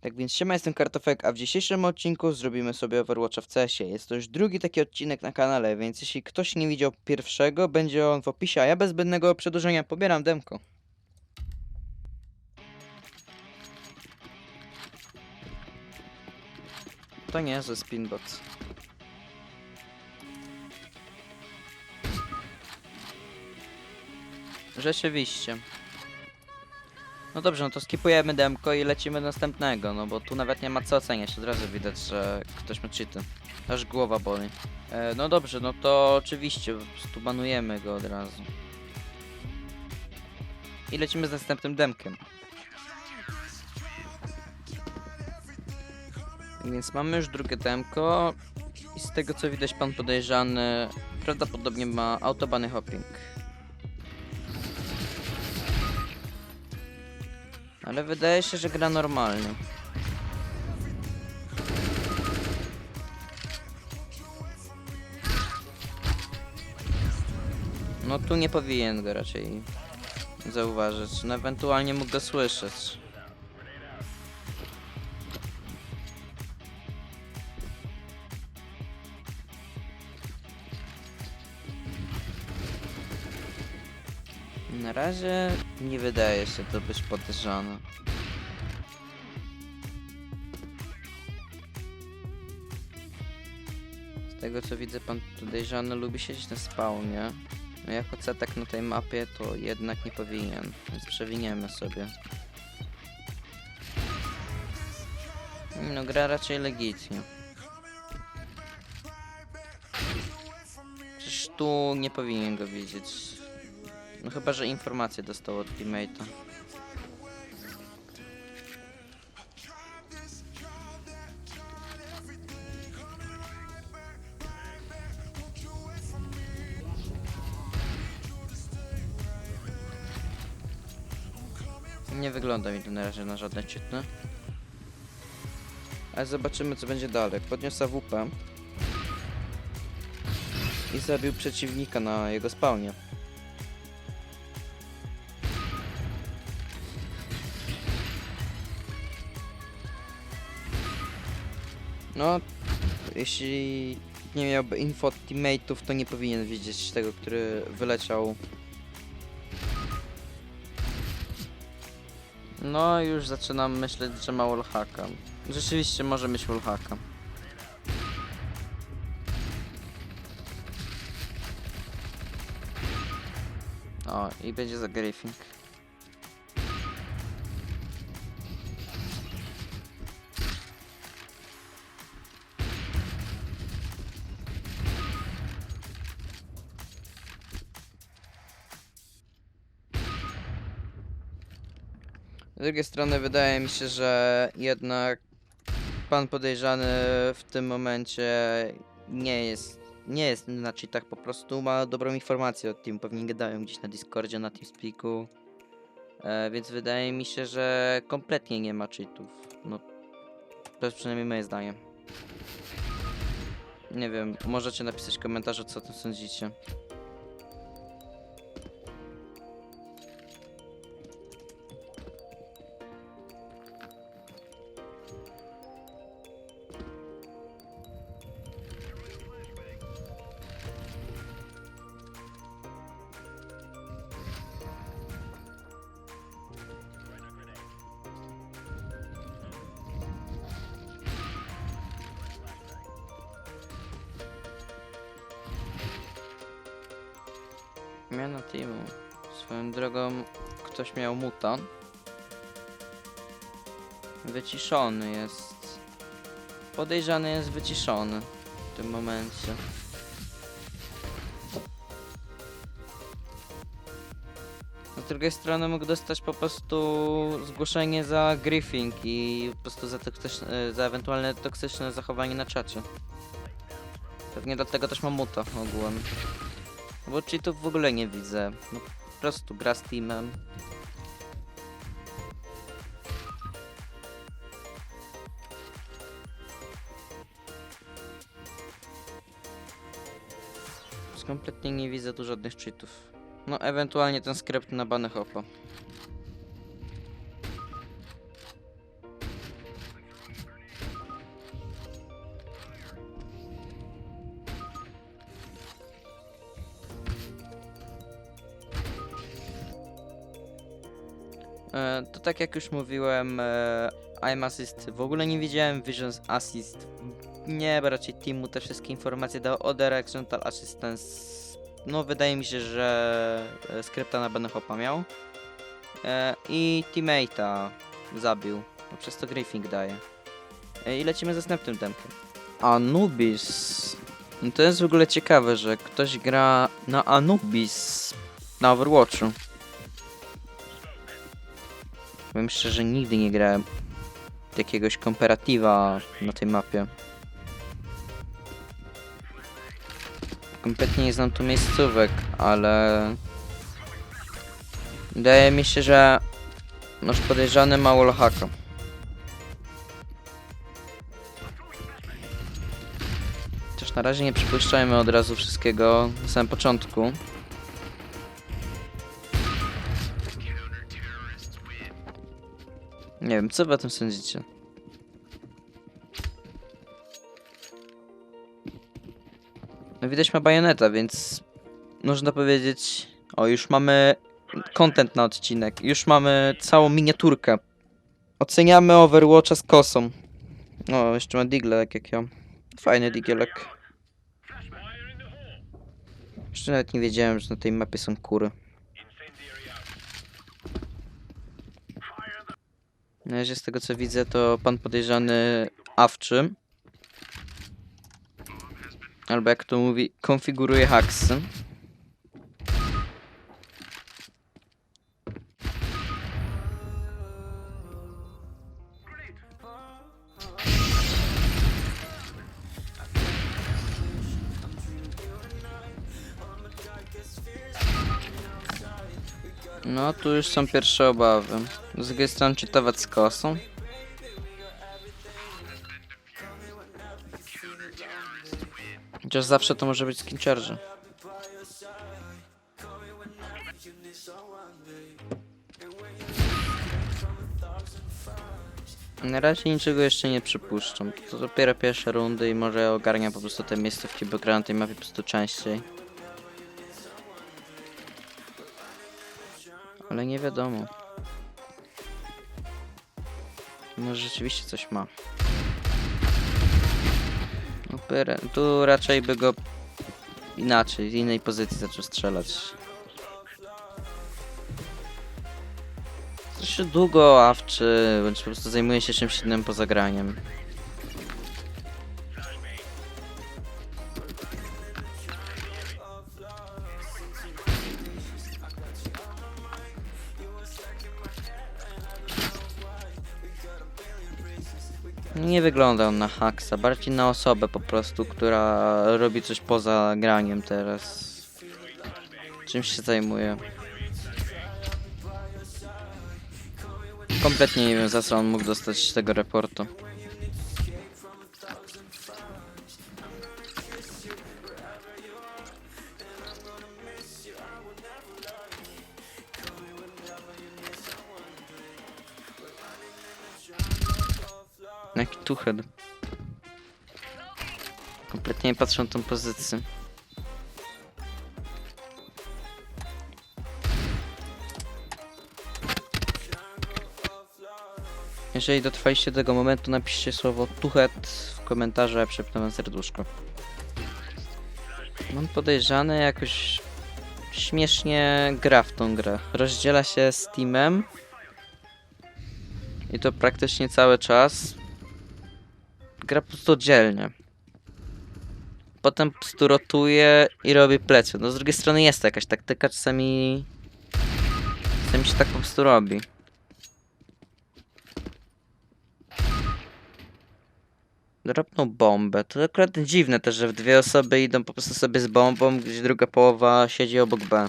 Tak więc siema, jestem Kartofek, a w dzisiejszym odcinku zrobimy sobie Overwatcha w CS-ie. Jest to już drugi taki odcinek na kanale, więc jeśli ktoś nie widział pierwszego, będzie on w opisie, a ja bez zbędnego przedłużenia pobieram demko. To nie, że spinbot. Rzeczywiście. No dobrze, no to skipujemy demko i lecimy do następnego, no bo tu nawet nie ma co oceniać, od razu widać, że ktoś ma cheaty. Aż głowa boli. E, no dobrze, no to oczywiście, po prostu banujemy go od razu. I lecimy z następnym demkiem. Więc mamy już drugie demko i z tego co widać pan podejrzany prawdopodobnie ma autobany hopping. Ale wydaje się, że gra normalnie. No tu nie powinien go raczej zauważyć. No ewentualnie mógł go słyszeć. Razie nie wydaje się to być podejrzane. Z tego co widzę, pan podejrzany lubi siedzieć na spawnie. No jako cetek na tej mapie to jednak nie powinien, więc przewiniemy sobie. No gra raczej legitnie. Przecież tu nie powinien go widzieć. No chyba, że informację dostał od teammate'a. Nie wygląda mi to na razie na żadne czytne. Ale zobaczymy co będzie dalej. Podniósł AWP. I zabił przeciwnika na jego spawnie. No, jeśli nie miałby info od teammate'ów, to nie powinien widzieć tego, który wyleciał. No, już zaczynam myśleć, że ma wallhacka. Rzeczywiście może mieć wallhacka. O, i będzie za griefing. Z drugiej strony wydaje mi się, że jednak pan podejrzany w tym momencie nie jest, nie jest na cheatach, po prostu ma dobrą informację od team, pewnie gadają gdzieś na Discordzie, na TeamSpeaku, e, więc wydaje mi się, że kompletnie nie ma cheatów, no to jest przynajmniej moje zdanie. Nie wiem, możecie napisać w komentarzu co o tym sądzicie. Zmiana teamu. Swoją drogą ktoś miał muta. Wyciszony jest. Podejrzany jest wyciszony w tym momencie. Z drugiej strony mógł dostać po prostu zgłoszenie za griefing i po prostu za, toksyczne, za ewentualne toksyczne zachowanie na czacie. Pewnie dlatego też ma muta ogółem. Bo cheatów w ogóle nie widzę. No, po prostu gra z teamem. Kompletnie nie widzę tu żadnych cheatów. No, ewentualnie ten skrypt na bany hopa. To tak jak już mówiłem, e, I'm Assist w ogóle nie widziałem, Visions Assist nie, raczej Timu te wszystkie informacje dał o Directional Assistance. No wydaje mi się, że e, skrypta na Benohopa miał. E, I teammate'a zabił, przez to Griffing daje. E, I lecimy z następnym demkiem. Anubis. No to jest w ogóle ciekawe, że ktoś gra na Anubis na Overwatchu. Powiem szczerze, nigdy nie grałem jakiegoś komparatywa na tej mapie. Kompletnie nie znam tu miejscówek, ale... Wydaje mi się, że nasz podejrzany ma wallhacka. Chociaż na razie nie przypuszczajmy od razu wszystkiego na samym początku. Nie wiem, co wy o tym sądzicie? No widać ma bajoneta, więc można powiedzieć... O, już mamy content na odcinek. Już mamy całą miniaturkę. Oceniamy Overwatcha z kosą. O, jeszcze ma digle, tak jak ja. Fajny digielek. Jeszcze nawet nie wiedziałem, że na tej mapie są kury. Na razie z tego co widzę, to pan podejrzany awczy. Albo jak to mówi, konfiguruje haksy. No, tu już są pierwsze obawy. Z drugiej strony czytować z kosą. Chociaż zawsze to może być skin charge. Na razie niczego jeszcze nie przypuszczam. To dopiero pierwsze rundy i może ogarnia po prostu te miejscówki, bo gra na tej mapie po prostu częściej. Ale nie wiadomo. Może rzeczywiście coś ma. No, tu raczej by go inaczej, z innej pozycji zaczął strzelać. Troszkę długo awczy, bądź po prostu zajmuje się czymś innym poza graniem. Nie wygląda on na haksa, bardziej na osobę po prostu, która robi coś poza graniem teraz. Czym się zajmuje. Kompletnie nie wiem za co on mógł dostać tego raportu. Jaki tuchet. Kompletnie nie patrzę na tą pozycję. Jeżeli dotrwaliście do tego momentu, napiszcie słowo tuchet w komentarzu, a ja przepnę wam serduszko. Mam podejrzane jakoś śmiesznie gra w tą grę. Rozdziela się z teamem. I to praktycznie cały czas. Gra po prostu oddzielnie. Potem po prostu rotuje i robi plecy. No z drugiej strony jest jakaś taktyka, czasami... Czasami się tak po prostu robi. Dropnął bombę. To akurat dziwne też, że dwie osoby idą po prostu sobie z bombą, gdzie druga połowa siedzi obok B.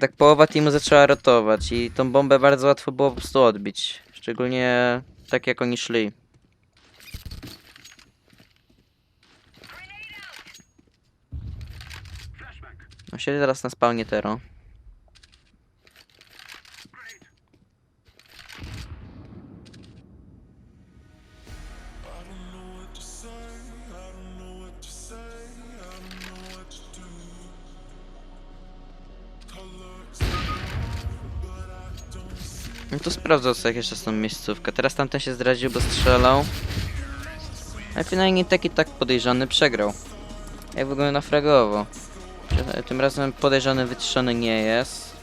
Tak połowa teamu zaczęła rotować i tą bombę bardzo łatwo było po prostu odbić. Szczególnie tak jak oni szli. No siedzi teraz na spawnie Tero. Sprawdzał co jeszcze tą miejscówkę. Teraz tamten się zdradził, bo strzelał. Ale finalnie taki tak podejrzany przegrał. Jak w ogóle nafragowo. Że Tym razem podejrzany wyciszony nie jest.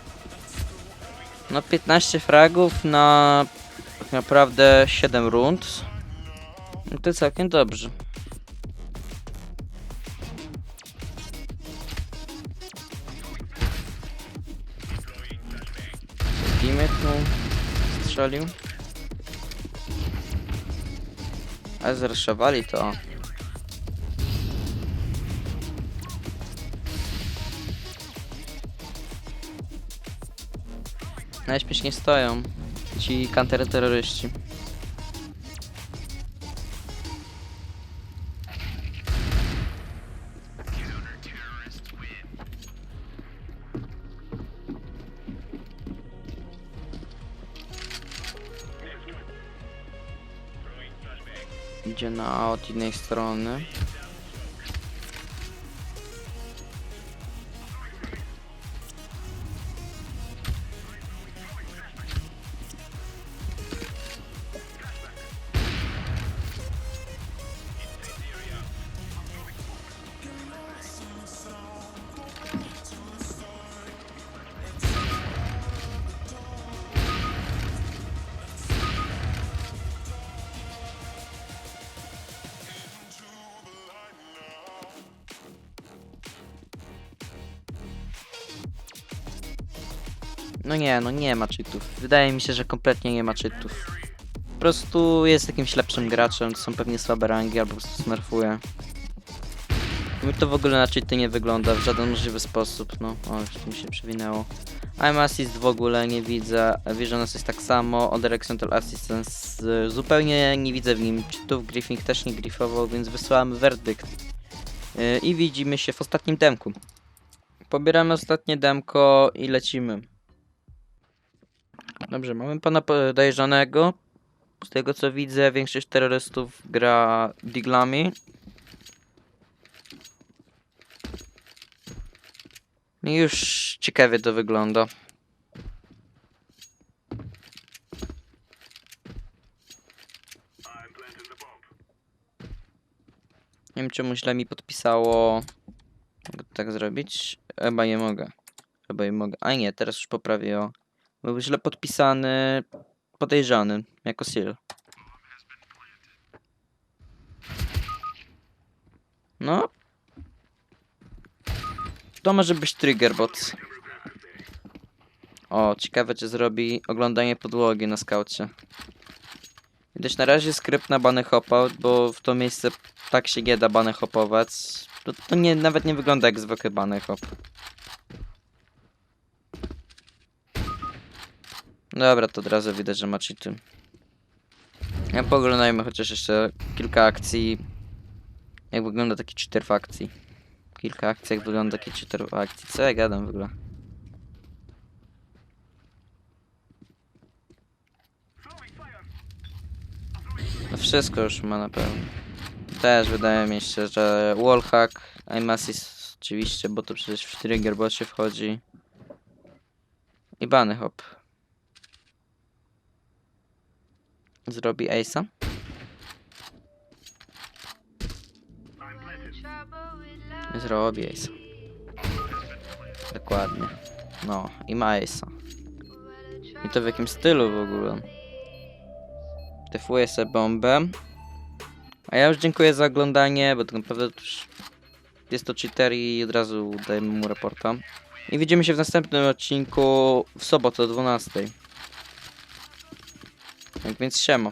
No 15 fragów na tak naprawdę 7 rund. No to całkiem dobrze. Strzelił. Ale zraszowali to. Najśmieszniej stoją ci counterterroryści. Na od innej strony. No nie, no nie ma cheatów. Wydaje mi się, że kompletnie nie ma cheatów. Po prostu jest jakimś lepszym graczem, to są pewnie słabe rangi albo po prostu smurfuje. Mi to w ogóle na cheaty nie wygląda w żaden możliwy sposób, no. O, już mi się przewinęło. I'm Assist w ogóle nie widzę, Visiones jest tak samo, Other Accidental Assistance y, zupełnie nie widzę w nim cheatów, Griffing też nie griffował, więc wysyłamy werdykt. Y, I widzimy się w ostatnim demku. Pobieramy ostatnie demko i lecimy. Dobrze, mamy pana podejrzanego. Z tego co widzę, większość terrorystów gra diglami. I już ciekawie to wygląda. Nie wiem czemu źle mi podpisało. Mogę tak zrobić? Chyba nie mogę. Chyba nie mogę. A nie, teraz już poprawiło. Był źle podpisany, podejrzany, jako seal. No. To może być triggerbot. O, ciekawe czy zrobi oglądanie podłogi na skaucie. Widać na razie skrypt na bany hopout, bo w to miejsce tak się nie da bany hopować. To, to nie, nawet nie wygląda jak zwykły bany hop. Dobra, to od razu widać, że ma cheaty. Ja poglądajmy chociaż jeszcze kilka akcji. Jak wygląda taki cheater w akcji. Kilka akcji, jak wygląda taki cheater w akcji. Co ja gadam w ogóle? No wszystko już ma na pewno. Też wydaje mi się, że wallhack, aim assist oczywiście, bo to przecież w trigger bocie wchodzi. I bany hop. Zrobi Ace'a. Zrobi Ace'a. Dokładnie. No, i ma Ace'a. I to w jakim stylu w ogóle. Defuję sobie bombę. A ja już dziękuję za oglądanie, bo tak naprawdę jest to cheater i od razu dajemy mu raporta. I widzimy się w następnym odcinku w sobotę o 12. Tak więc siema.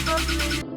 Thank you.